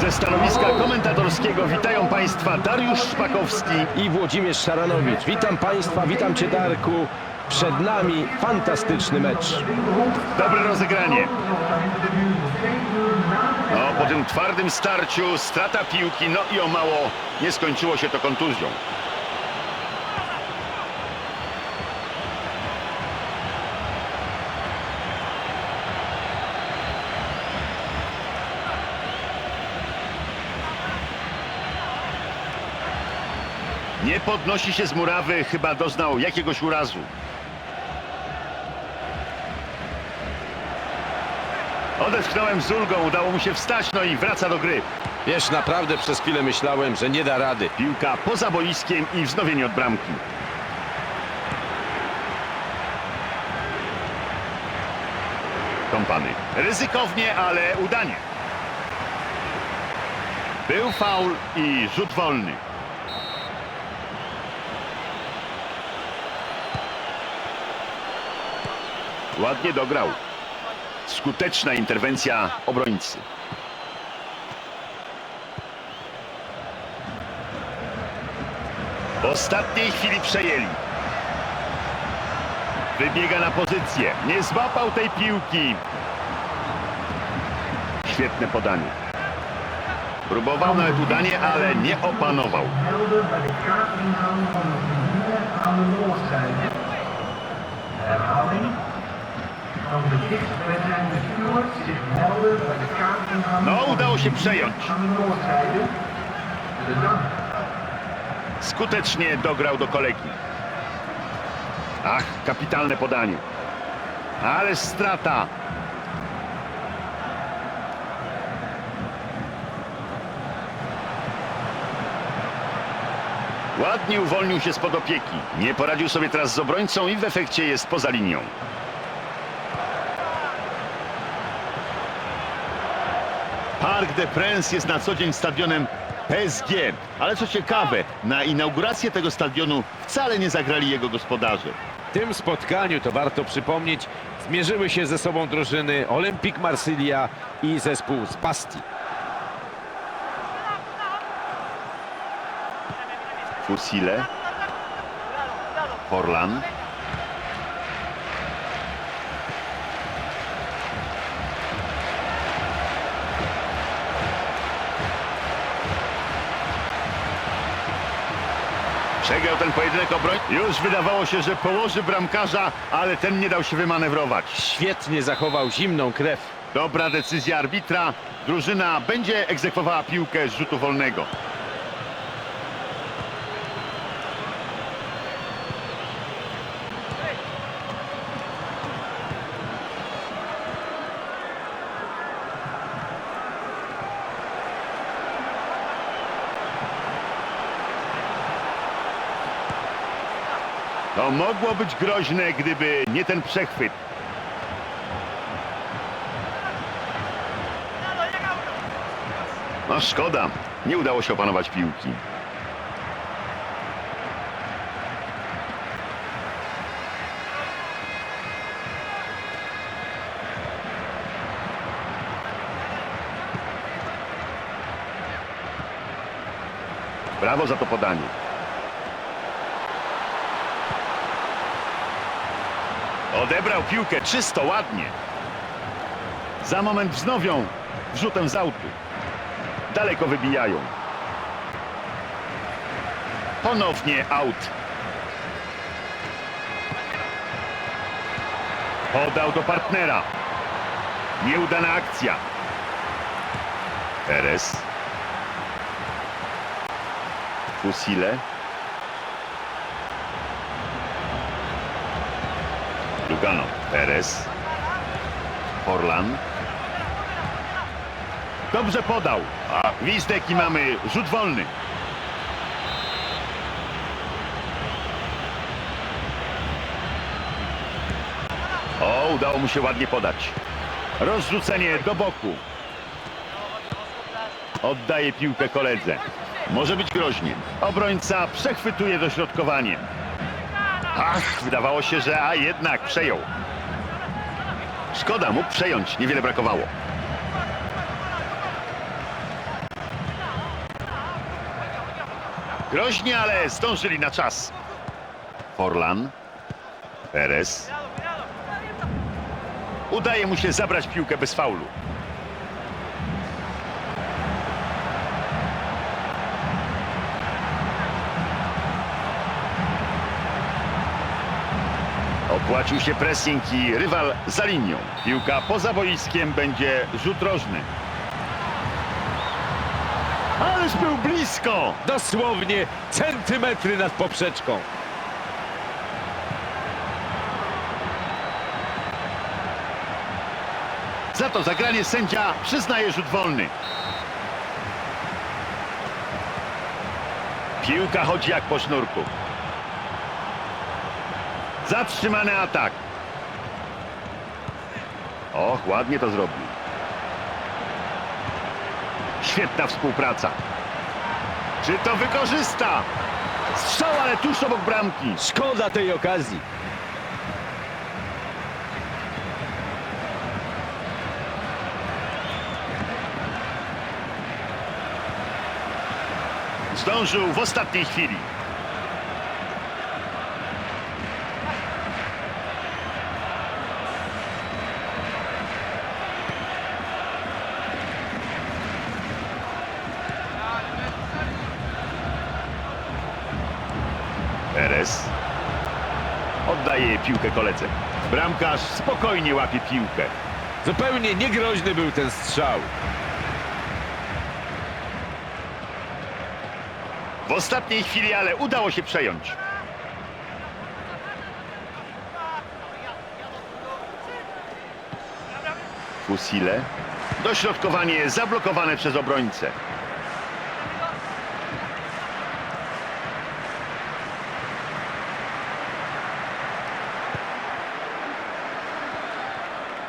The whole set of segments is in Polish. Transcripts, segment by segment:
Ze stanowiska komentatorskiego witają Państwa Dariusz Szpakowski. i Włodzimierz Szaranowicz. Witam Państwa, witam Cię Darku. Przed nami fantastyczny mecz. Dobre rozegranie. No, po tym twardym starciu strata piłki, no i o mało nie skończyło się to kontuzją. Nie podnosi się z murawy, chyba doznał jakiegoś urazu. Odetchnąłem z ulgą, udało mu się wstać, no i wraca do gry. Wiesz, naprawdę przez chwilę myślałem, że nie da rady. Piłka poza boiskiem i wznowienie od bramki. Kompany. Ryzykownie, ale udanie. Był faul i rzut wolny. Ładnie dograł. Skuteczna interwencja obrońcy. W ostatniej chwili przejęli. Wybiega na pozycję. Nie złapał tej piłki. Świetne podanie. Próbował nawet udanie, ale nie opanował. No, udało się przejąć. Skutecznie dograł do kolegi. Ach, kapitalne podanie. Ale strata. Ładnie uwolnił się spod opieki. Nie poradził sobie teraz z obrońcą i w efekcie jest poza linią. Parc des Princes jest na co dzień stadionem PSG, ale co ciekawe, na inaugurację tego stadionu wcale nie zagrali jego gospodarze. W tym spotkaniu, to warto przypomnieć, zmierzyły się ze sobą drużyny Olympique Marsylia i zespół z Bastii. Fusile, Forlan, Przegrał ten pojedynek obroń. Już wydawało się, że położy bramkarza, ale ten nie dał się wymanewrować. Świetnie zachował zimną krew. Dobra decyzja arbitra. Drużyna będzie egzekwowała piłkę z rzutu wolnego. To mogło być groźne, gdyby nie ten przechwyt. No szkoda, nie udało się opanować piłki. Brawo za to podanie. Odebrał piłkę czysto, ładnie. Za moment wznowią wrzutem z autu. Daleko wybijają. Ponownie aut. Podał do partnera. Nieudana akcja. Perez. Fusile. Lugano. Perez. Forlan. Dobrze podał. A gwizdek i mamy rzut wolny. O, udało mu się ładnie podać. Rozrzucenie do boku. Oddaje piłkę koledze. Może być groźnie. Obrońca przechwytuje dośrodkowanie. Ach, wydawało się, że a jednak przejął. Szkoda, mógł przejąć, niewiele brakowało. Groźnie, ale zdążyli na czas. Forlan. Perez. Udaje mu się zabrać piłkę bez faulu. Opłacił się pressing i rywal za linią. Piłka poza boiskiem będzie rzut rożny. Ależ był blisko! Dosłownie centymetry nad poprzeczką. Za to zagranie sędzia przyznaje rzut wolny. Piłka chodzi jak po sznurku. Zatrzymany atak. Och, ładnie to zrobił. Świetna współpraca. Czy to wykorzysta? Strzał, ale tuż obok bramki. Szkoda tej okazji. Zdążył w ostatniej chwili. Perez oddaje piłkę koledze. Bramkarz spokojnie łapie piłkę. Zupełnie niegroźny był ten strzał. W ostatniej chwili, ale udało się przejąć. Fusile. Dośrodkowanie zablokowane przez obrońcę.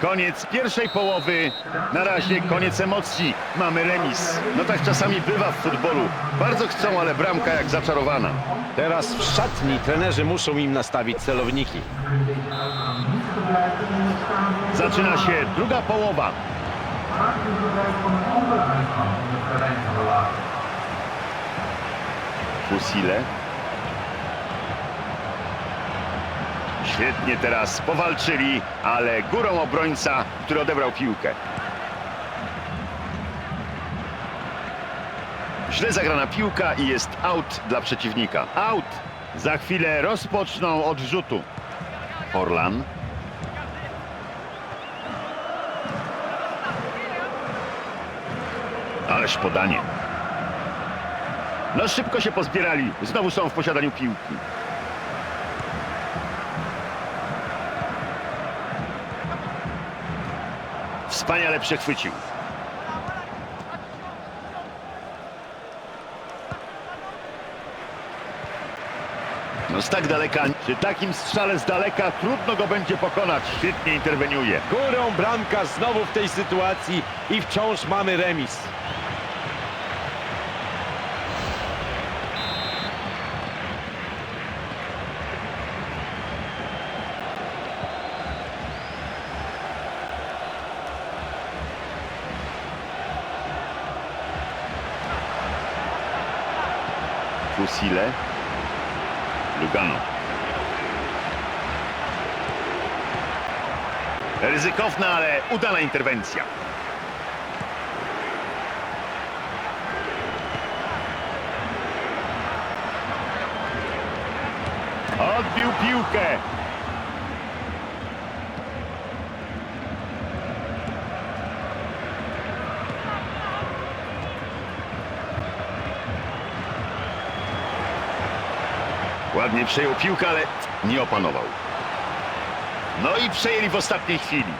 Koniec pierwszej połowy. Na razie koniec emocji. Mamy remis. No tak czasami bywa w futbolu. Bardzo chcą, ale bramka jak zaczarowana. Teraz w szatni trenerzy muszą im nastawić celowniki. Zaczyna się druga połowa. Fusile. Świetnie teraz powalczyli, ale górą obrońca, który odebrał piłkę. Źle zagrana piłka i jest out dla przeciwnika. Out. Za chwilę rozpoczną od rzutu. Forlan. Ależ podanie. No szybko się pozbierali. Znowu są w posiadaniu piłki. Wspaniale przechwycił. No z tak daleka, przy takim strzale z daleka trudno go będzie pokonać. Świetnie interweniuje. Górą bramkarz znowu w tej sytuacji i wciąż mamy remis. Fusile. Lugano. Ryzykowna, ale udana interwencja. Odbił piłkę. Ładnie przejął piłkę, ale nie opanował. No i przejęli w ostatniej chwili.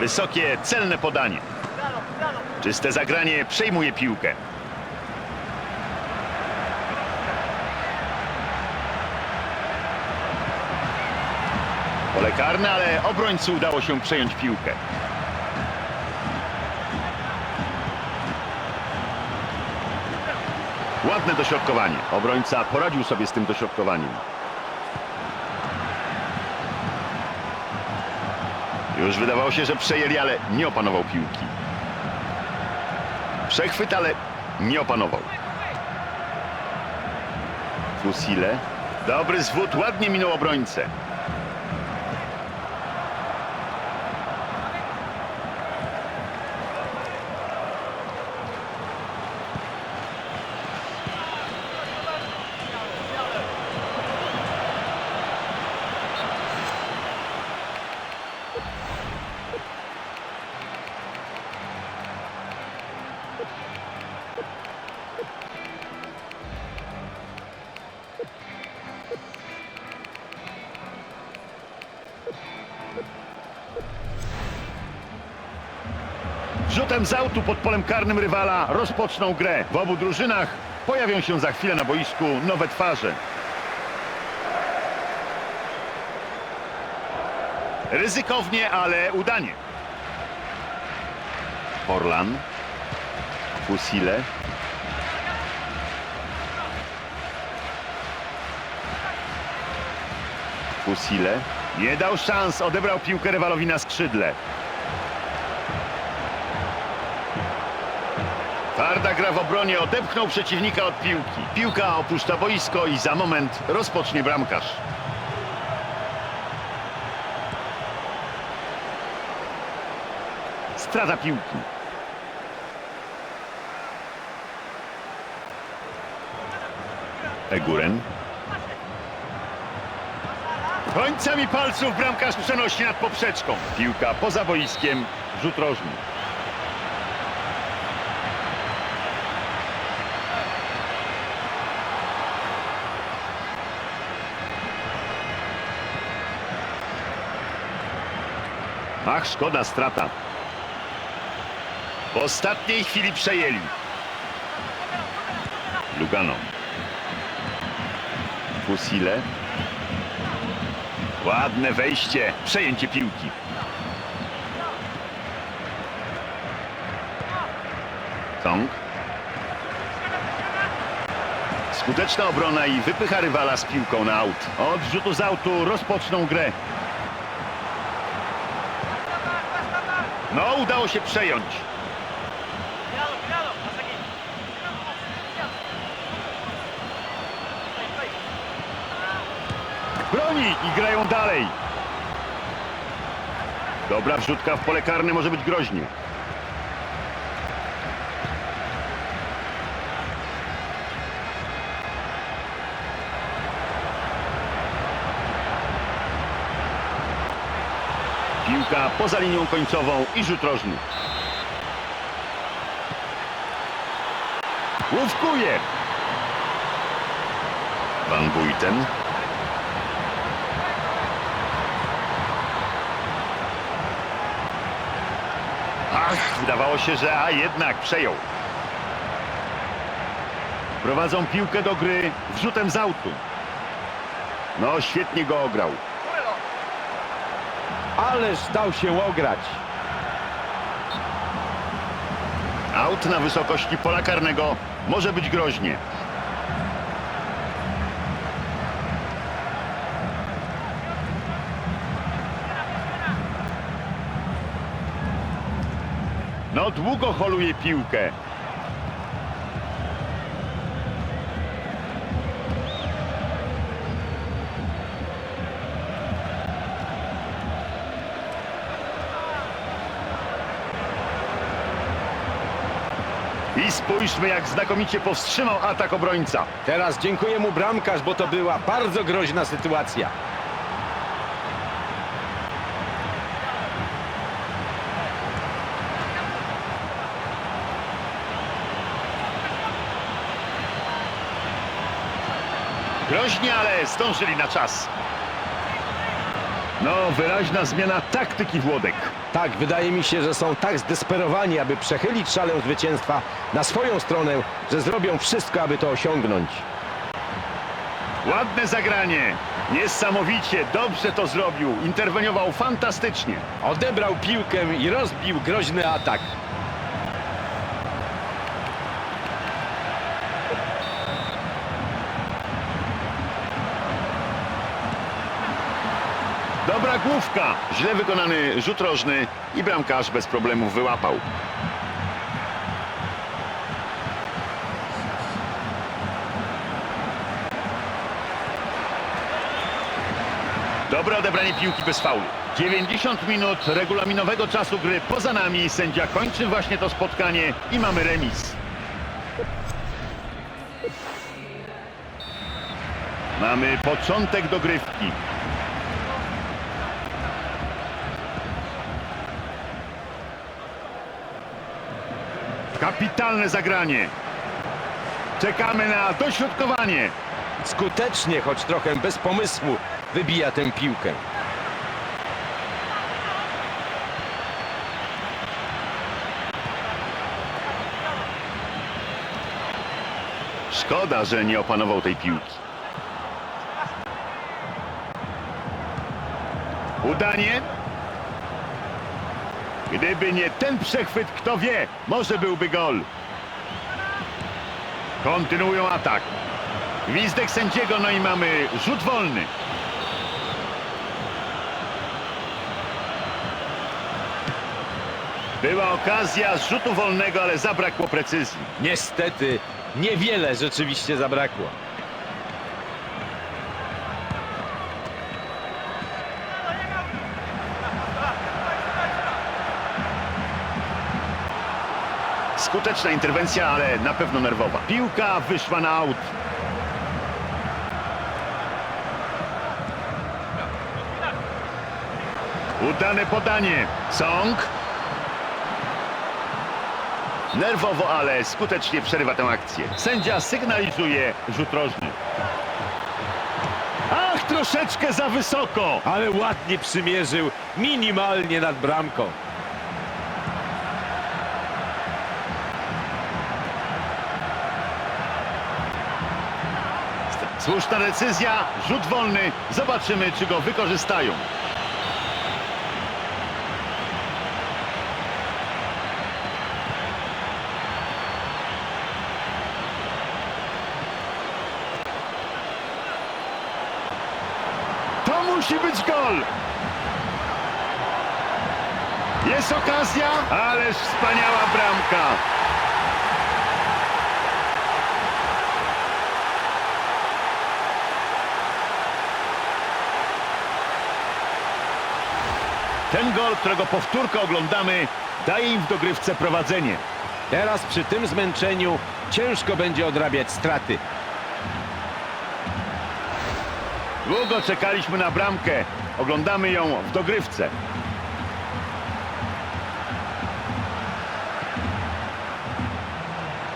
Wysokie, celne podanie. Czyste zagranie przejmuje piłkę. Pole karne, ale obrońcy udało się przejąć piłkę. Ładne dośrodkowanie. Obrońca poradził sobie z tym dośrodkowaniem. Już wydawało się, że przejęli, ale nie opanował piłki. Przechwyt, ale nie opanował. Fusile. Dobry zwód, ładnie minął obrońcę. Rzutem z autu pod polem karnym rywala rozpoczną grę. W obu drużynach pojawią się za chwilę na boisku nowe twarze. Ryzykownie, ale udanie. Orlan. Fusile. Fusile. Nie dał szans, odebrał piłkę rywalowi na skrzydle. Twarda gra w obronie, odepchnął przeciwnika od piłki. Piłka opuszcza boisko i za moment rozpocznie bramkarz. Strata piłki. Eguren. Końcami palców bramkarz przenosi nad poprzeczką. Piłka poza boiskiem, rzut rożny. Ach, szkoda, strata. W ostatniej chwili przejęli. Lugano. Fusile. Ładne wejście, przejęcie piłki. Song. Skuteczna obrona i wypycha rywala z piłką na aut. Od rzutu z autu rozpoczną grę. No, udało się przejąć. Broni i grają dalej. Dobra wrzutka w pole karne może być groźnie. Piłka poza linią końcową i rzut rożny. Łówkuje. Van Buiten. Ach, wydawało się, że a jednak przejął. Prowadzą piłkę do gry wrzutem z autu. No, świetnie go ograł. Ależ dał się ograć. Aut na wysokości pola karnego może być groźnie. No, długo holuje piłkę. I spójrzmy, jak znakomicie powstrzymał atak obrońca. Teraz dziękuję mu bramkarz, bo to była bardzo groźna sytuacja. Groźnie, ale zdążyli na czas. No, wyraźna zmiana taktyki Włodek. Tak, wydaje mi się, że są tak zdesperowani, aby przechylić szalę zwycięstwa na swoją stronę, że zrobią wszystko, aby to osiągnąć. Ładne zagranie. Niesamowicie, dobrze to zrobił. Interweniował fantastycznie. Odebrał piłkę i rozbił groźny atak. Główka, źle wykonany rzut rożny i bramkarz bez problemów wyłapał. Dobre odebranie piłki bez faulu. 90 minut regulaminowego czasu gry poza nami. Sędzia kończy właśnie to spotkanie i mamy remis. Mamy początek dogrywki. Kapitalne zagranie. Czekamy na dośrodkowanie. Skutecznie, choć trochę bez pomysłu, wybija tę piłkę. Szkoda, że nie opanował tej piłki. Udanie. Gdyby nie ten przechwyt, kto wie, może byłby gol. Kontynuują atak. Gwizdek sędziego, no i mamy rzut wolny. Była okazja z rzutu wolnego, ale zabrakło precyzji. Niestety, niewiele rzeczywiście zabrakło. Skuteczna interwencja, ale na pewno nerwowa. Piłka wyszła na aut. Udane podanie. Song. Nerwowo, ale skutecznie przerywa tę akcję. Sędzia sygnalizuje rzut rożny. Ach, troszeczkę za wysoko. Ale ładnie przymierzył, minimalnie nad bramką. Słuszna decyzja, rzut wolny. Zobaczymy, czy go wykorzystają. To musi być gol. Jest okazja, ależ wspaniała bramka. Ten gol, którego powtórkę oglądamy, daje im w dogrywce prowadzenie. Teraz przy tym zmęczeniu ciężko będzie odrabiać straty. Długo czekaliśmy na bramkę. Oglądamy ją w dogrywce.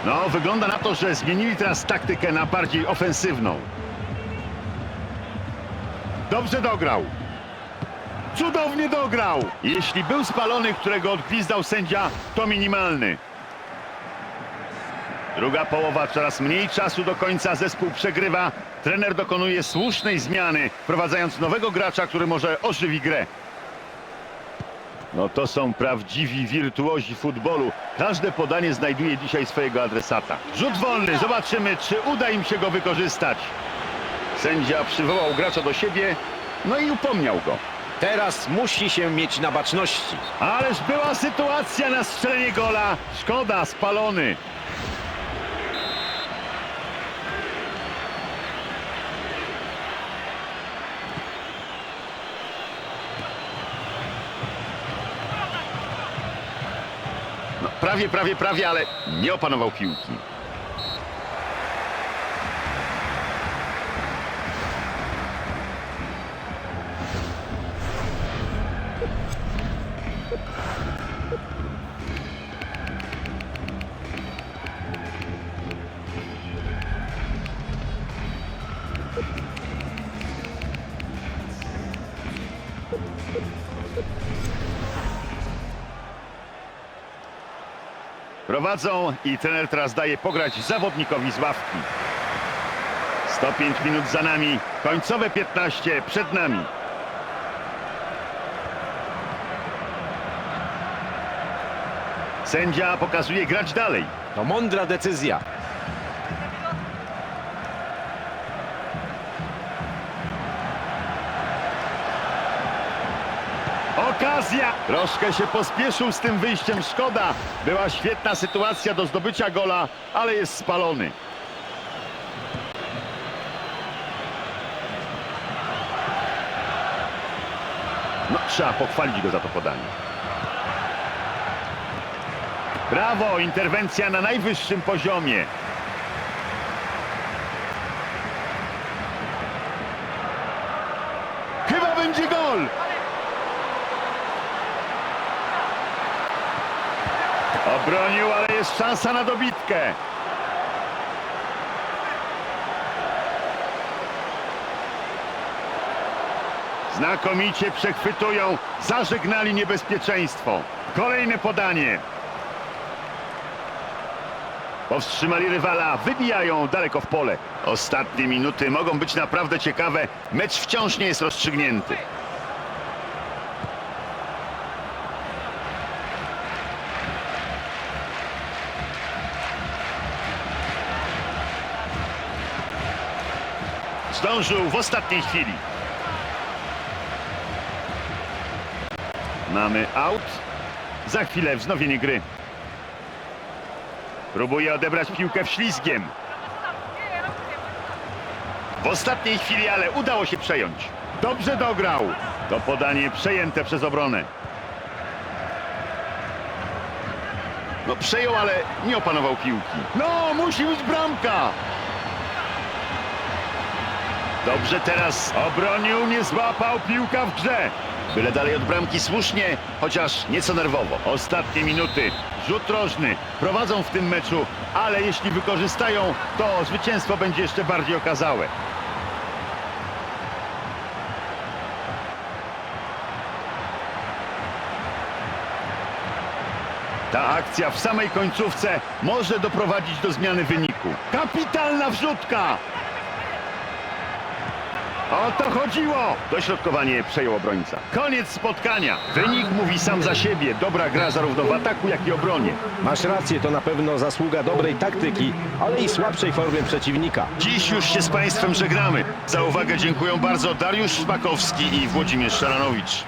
No, wygląda na to, że zmienili teraz taktykę na bardziej ofensywną. Dobrze dograł. Cudownie dograł. Jeśli był spalony, którego odgwizdał sędzia, to minimalny. Druga połowa, coraz mniej czasu do końca, zespół przegrywa. Trener dokonuje słusznej zmiany, wprowadzając nowego gracza, który może ożywi grę. No to są prawdziwi wirtuozi futbolu. Każde podanie znajduje dzisiaj swojego adresata. Rzut wolny, zobaczymy, czy uda im się go wykorzystać. Sędzia przywołał gracza do siebie, no i upomniał go. Teraz musi się mieć na baczności. Ależ była sytuacja na strzelenie gola. Szkoda, spalony. No, prawie, prawie, prawie, ale nie opanował piłki. Prowadzą i trener teraz daje pograć zawodnikowi z ławki. 105 minut za nami, końcowe 15 przed nami. Sędzia pokazuje grać dalej. To mądra decyzja. Troszkę się pospieszył z tym wyjściem, szkoda. Była świetna sytuacja do zdobycia gola, ale jest spalony. No, trzeba pochwalić go za to podanie. Brawo, interwencja na najwyższym poziomie. Chyba będzie gol! Obronił, ale jest szansa na dobitkę. Znakomicie przechwytują, zażegnali niebezpieczeństwo. Kolejne podanie. Powstrzymali rywala, wybijają daleko w pole. Ostatnie minuty mogą być naprawdę ciekawe. Mecz wciąż nie jest rozstrzygnięty. Zdążył w ostatniej chwili. Mamy out. Za chwilę wznowienie gry. Próbuje odebrać piłkę wślizgiem. W ostatniej chwili, ale udało się przejąć. Dobrze dograł. To podanie przejęte przez obronę. No przejął, ale nie opanował piłki. No, musi być bramka. Dobrze teraz obronił, nie złapał piłka w grze. Byle dalej od bramki słusznie, chociaż nieco nerwowo. Ostatnie minuty, rzut rożny, prowadzą w tym meczu, ale jeśli wykorzystają, to zwycięstwo będzie jeszcze bardziej okazałe. Ta akcja w samej końcówce może doprowadzić do zmiany wyniku. Kapitalna wrzutka! O to chodziło! Dośrodkowanie przejął obrońca. Koniec spotkania. Wynik mówi sam za siebie. Dobra gra zarówno w ataku, jak i obronie. Masz rację, to na pewno zasługa dobrej taktyki, ale i słabszej formie przeciwnika. Dziś już się z Państwem żegnamy. Za uwagę dziękuję bardzo Dariusz Szpakowski i Włodzimierz Szaranowicz.